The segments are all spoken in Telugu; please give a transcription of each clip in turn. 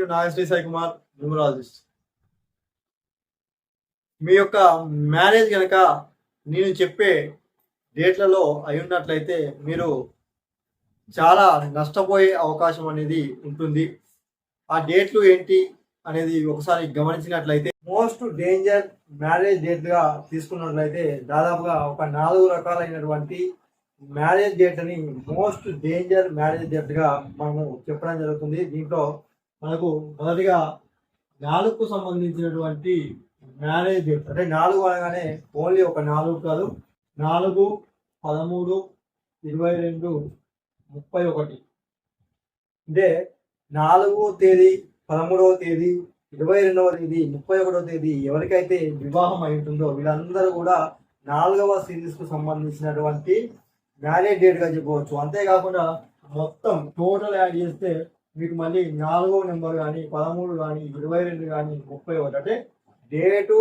నేను నాగశ్రీ సాయి కుమార్ న్యూమరాలజిస్ట్ మీ యొక్క మ్యారేజ్ కనుక నేను చెప్పే డేట్లలో అయి ఉన్నట్లయితే మీరు చాలా నష్టపోయే అవకాశం అనేది ఉంటుంది. ఆ డేట్లు ఏంటి అనేది ఒకసారి గమనించినట్లయితే మోస్ట్ డేంజర్ మ్యారేజ్ డేట్గా తీసుకున్నట్లయితే దాదాపుగా ఒక నాలుగు రకాలైనటువంటి మ్యారేజ్ డేట్ అని మోస్ట్ డేంజర్ మ్యారేజ్ డేట్గా మనము చెప్పడం జరుగుతుంది. దీంట్లో మనకు మొదటిగా నాలుగుకు సంబంధించినటువంటి మ్యారేజ్ డేట్ అంటే నాలుగు అనగానే ఓన్లీ ఒక నాలుగు కాదు. నాలుగు పదమూడు ఇరవై రెండు ముప్పై ఒకటి. అంటే నాలుగో తేదీ పదమూడవ తేదీ ఇరవై రెండవ తేదీ ముప్పై ఒకటవ తేదీ ఎవరికైతే వివాహం అయి ఉంటుందో వీళ్ళందరూ కూడా నాలుగవ సిరీస్కు సంబంధించినటువంటి మ్యారేజ్ డేట్గా చెప్పవచ్చు అంతేకాకుండా మొత్తం టోటల్ యాడ్ చేస్తే మీకు మళ్ళీ నాలుగో నెంబర్ కానీ పదమూడు కానీ ఇరవై రెండు కానీ ముప్పై ఒకటి అంటే డేటు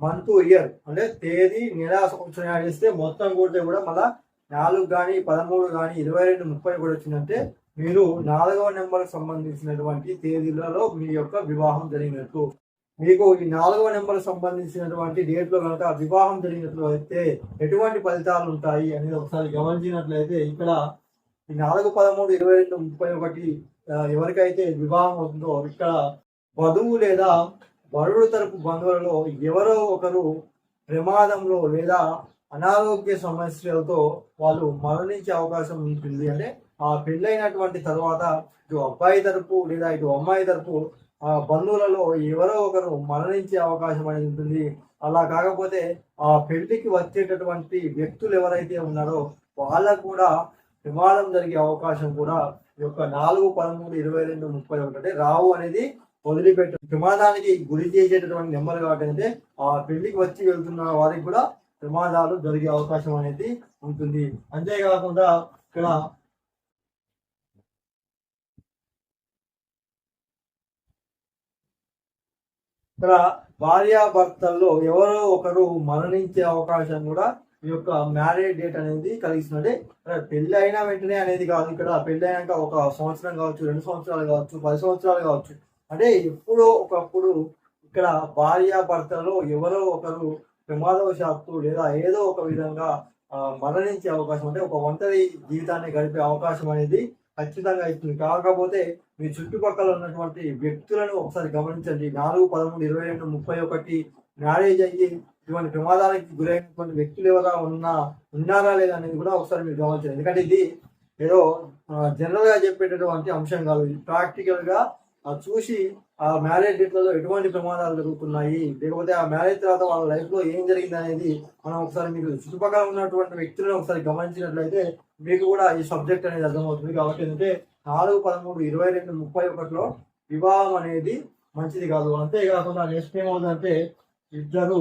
మంత్ ఇయర్ అంటే తేదీ నెల సంవత్సరం యాడ్ చేస్తే మొత్తం కూడితే కూడా మళ్ళా నాలుగు కానీ పదమూడు కానీ ఇరవై రెండు ముప్పై కూడా వచ్చిందంటే మీరు నాలుగవ నెంబర్కి సంబంధించినటువంటి తేదీలలో మీ యొక్క వివాహం జరిగినట్టు మీకు ఈ నాలుగవ నెంబర్ సంబంధించినటువంటి డేట్లో కనుక వివాహం జరిగినట్లు అయితే ఎటువంటి ఫలితాలు ఉంటాయి అనేది ఒకసారి గమనించినట్లయితే ఇక్కడ ఈ నాలుగు పదమూడు ఇరవై రెండు ముప్పై ఒకటి ఎవరికైతే వివాహం అవుతుందో ఇక్కడ వధువు లేదా వరుడు తరపు బంధువులలో ఎవరో ఒకరు ప్రమాదంలో లేదా అనారోగ్య సమస్యలతో వాళ్ళు మరణించే అవకాశం ఉంటుంది. అంటే ఆ పెళ్ళైనటువంటి తర్వాత ఇటు అబ్బాయి తరపు లేదా ఇటు అమ్మాయి తరపు ఆ బంధువులలో ఎవరో ఒకరు మరణించే అవకాశం అనేది ఉంటుంది. అలా కాకపోతే ఆ పెళ్ళికి వచ్చేటటువంటి వ్యక్తులు ఎవరైతే ఉన్నారో వాళ్ళకు కూడా ప్రమాదం జరిగే అవకాశం కూడా ఈ యొక్క నాలుగు పదమూడు ఇరవై రెండు ముప్పై ఒకటి అంటే రావు అనేది వదిలిపెట్టు ప్రమాదానికి గురి చేసేటటువంటి నెంబర్ కాబట్టి అంటే ఆ పెళ్ళికి వచ్చి వెళ్తున్న వారికి కూడా ప్రమాదాలు జరిగే అవకాశం అనేది ఉంటుంది. అంతేకాకుండా ఇక్కడ ఇక్కడ భార్యాభర్తల్లో ఎవరో ఒకరు మరణించే అవకాశం కూడా ఈ యొక్క మ్యారేజ్ డేట్ అనేది కలిగిస్తుంది పెళ్ళి అయిన వెంటనే అనేది కాదు ఇక్కడ పెళ్ళి అయినాక ఒక సంవత్సరం కావచ్చు రెండు సంవత్సరాలు కావచ్చు పది సంవత్సరాలు కావచ్చు. అంటే ఎప్పుడో ఒకప్పుడు ఇక్కడ భార్యాభర్తలో ఎవరో ఒకరు ప్రమాదవశాత్తు లేదా ఏదో ఒక విధంగా మరణించే అవకాశం అంటే ఒక ఒంటరి జీవితాన్ని గడిపే అవకాశం అనేది ఖచ్చితంగా ఇస్తుంది. కాకపోతే మీ చుట్టుపక్కల ఉన్నటువంటి వ్యక్తులను ఒకసారి గమనించండి. నాలుగు పదమూడు ఇరవై రెండు ముప్పై ఒకటి మ్యారేజ్ అయ్యి ఇటువంటి ప్రమాదానికి గురైన కొన్ని వ్యక్తులు ఎవరా ఉన్నా ఉన్నారా లేదా అనేది కూడా ఒకసారి మీరు గమనించండి ఎందుకంటే ఇది ఏదో జనరల్గా చెప్పేటటువంటి అంశం కాదు. ఇది ప్రాక్టికల్గా చూసి ఆ మ్యారేజ్ డేట్లలో ఎటువంటి ప్రమాదాలు జరుగుతున్నాయి లేకపోతే ఆ మ్యారేజ్ తర్వాత వాళ్ళ లైఫ్లో ఏం జరిగింది అనేది మనం ఒకసారి మీరు చుట్టుపక్కల ఉన్నటువంటి వ్యక్తులను ఒకసారి గమనించినట్లయితే మీకు కూడా ఈ సబ్జెక్ట్ అనేది అర్థమవుతుంది. కాబట్టి ఏంటంటే నాలుగు పదమూడు ఇరవై రెండు ముప్పై ఒకటిలో వివాహం అనేది మంచిది కాదు. అంతేకాకుండా నెక్స్ట్ ఏమవుతుందంటే ఇద్దరు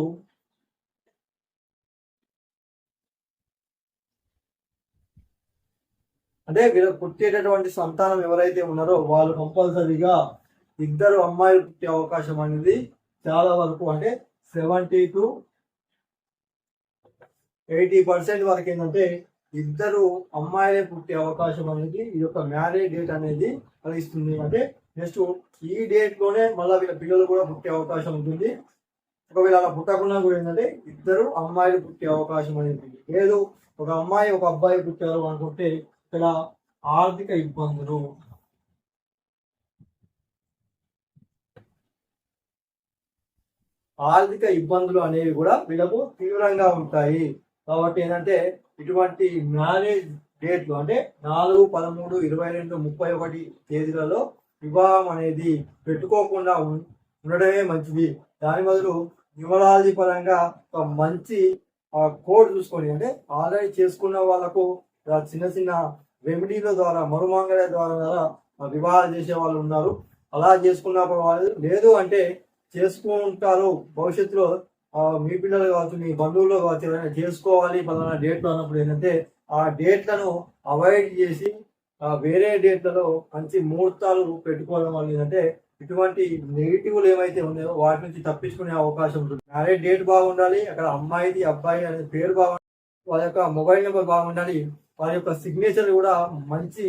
అంటే వీళ్ళకి పుట్టేటటువంటి సంతానం ఎవరైతే ఉన్నారో వాళ్ళు కంపల్సరీగా ఇద్దరు అమ్మాయిలు పుట్టే అవకాశం అనేది చాలా వరకు అంటే సెవెంటీ టు ఎయిటీ పర్సెంట్ వరకు ఏంటంటే ఇద్దరు అమ్మాయిలే పుట్టే అవకాశం అనేది ఈ యొక్క మ్యారేజ్ డేట్ అనేది కలిగిస్తుంది. అంటే నెక్స్ట్ ఈ డేట్లోనే మళ్ళీ వీళ్ళ పిల్లలు కూడా పుట్టే అవకాశం ఉంటుంది. ఒకవేళ అలా పుట్టకుండా కూడా ఏంటంటే ఇద్దరు అమ్మాయిలు పుట్టే అవకాశం అనేది లేదు. ఒక అమ్మాయి ఒక అబ్బాయి పుట్టారు అనుకుంటే ఇక్కడ ఆర్థిక ఇబ్బందులు. ఆర్థిక ఇబ్బందులు అనేవి కూడా వీళ్ళకు తీవ్రంగా ఉంటాయి. కాబట్టి ఏంటంటే ఇటువంటి మ్యారేజ్ డేట్లు అంటే నాలుగు పదమూడు ఇరవై రెండు ముప్పై ఒకటి తేదీలలో వివాహం అనేది పెట్టుకోకుండా ఉం- ఉండడమే మంచిది. దాని బదులు న్యూమరాలజీ పరంగా ఒక మంచి కోడ్ చూసుకొని అంటే ఆల్రెడీ చేసుకున్న వాళ్ళకు చిన్న చిన్న రెమెడీల ద్వారా మరుమాంగళ్య ద్వారా వివాహాలు చేసే వాళ్ళు ఉన్నారు. అలా చేసుకున్న వాళ్ళు లేదు అంటే చేసుకుంటారు. భవిష్యత్తులో మీ పిల్లలు కావచ్చు మీ బంధువులు కావచ్చు ఏదైనా చేసుకోవాలి పలానా డేట్లు అన్నప్పుడు ఏంటంటే ఆ డేట్లను అవాయిడ్ చేసి వేరే డేట్లలో మంచి ముహూర్తాలు పెట్టుకోవడం వల్ల ఏంటంటే ఇటువంటి నెగిటివ్లు ఏమైతే ఉన్నాయో వాటి నుంచి తప్పించుకునే అవకాశం ఉంటుంది. మ్యారేజ్ డేట్ బాగుండాలి అక్కడ అమ్మాయిది అబ్బాయి అనే పేరు బాగుండాలి వాళ్ళ యొక్క మొబైల్ నెంబర్ బాగుండాలి వారి యొక్క సిగ్నేచర్ కూడా మంచి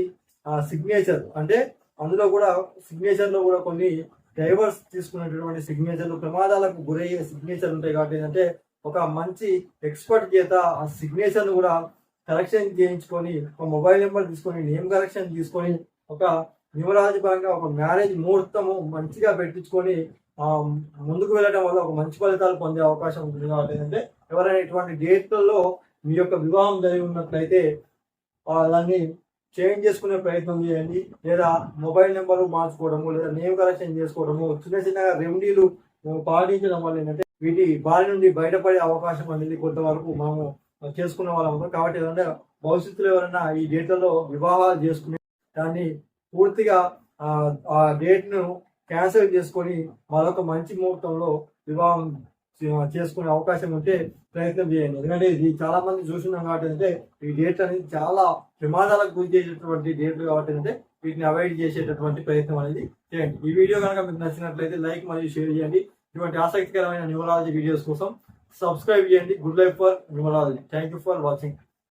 సిగ్నేచర్ అంటే అందులో కూడా సిగ్నేచర్లో కూడా కొన్ని డైవర్స్ తీసుకునేటటువంటి సిగ్నేచర్లు ప్రమాదాలకు గురయ్యే సిగ్నేచర్ ఉంటాయి కాబట్టి ఏంటంటే ఒక మంచి ఎక్స్పర్ట్ చేత ఆ సిగ్నేచర్ కూడా కరెక్షన్ చేయించుకొని ఒక మొబైల్ నెంబర్ తీసుకొని నేమ్ కరెక్షన్ తీసుకొని ఒక యువరాజపరంగా ఒక మ్యారేజ్ ముహూర్తము మంచిగా పెట్టించుకొని ఆ, ముందుకు వెళ్ళడం వల్ల ఒక మంచి ఫలితాలు పొందే అవకాశం ఉంటుంది కాబట్టి ఏంటంటే ఎవరైనా ఇటువంటి డేట్లలో మీ యొక్క వివాహం జరిగి ఉన్నట్లయితే వాళ్ళని చేంజ్ చేసుకునే ప్రయత్నం చేయండి. లేదా మొబైల్ నెంబర్ మార్చుకోవడము లేదా నేమ్ కరెక్షన్ చేసుకోవడము చిన్న చిన్న రెమెడీలు పాటించడం వల్ల ఏంటంటే వీటి బారి నుండి బయటపడే అవకాశం అనేది కొంతవరకు మనము చేసుకున్న వాళ్ళం కాబట్టి ఏంటంటే భవిష్యత్తులో ఎవరైనా ఈ డేట్లలో వివాహాలు చేసుకునే దాన్ని పూర్తిగా ఆ, డేట్ను డేట్ను క్యాన్సిల్ చేసుకొని మరొక మంచి ముహూర్తంలో వివాహం చేసుకునే అవకాశం ఉంటే ప్రయత్నం చేయండి. ఎందుకంటే ఇది చాలా మంది చూస్తున్నాం కాబట్టి అంటే ఈ డేట్ అనేది చాలా ప్రమాదాలకు గురి చేసేటటువంటి డేట్లు కాబట్టి అంటే వీటిని అవాయిడ్ చేసేటటువంటి ప్రయత్నం అనేది చేయండి. ఈ వీడియో కనుక మీకు నచ్చినట్లయితే లైక్ మరియు షేర్ చేయండి. ఇటువంటి ఆసక్తికరమైన న్యూమరాలజీ వీడియోస్ కోసం సబ్స్క్రైబ్ చేయండి. Good life for numerology thank you for watching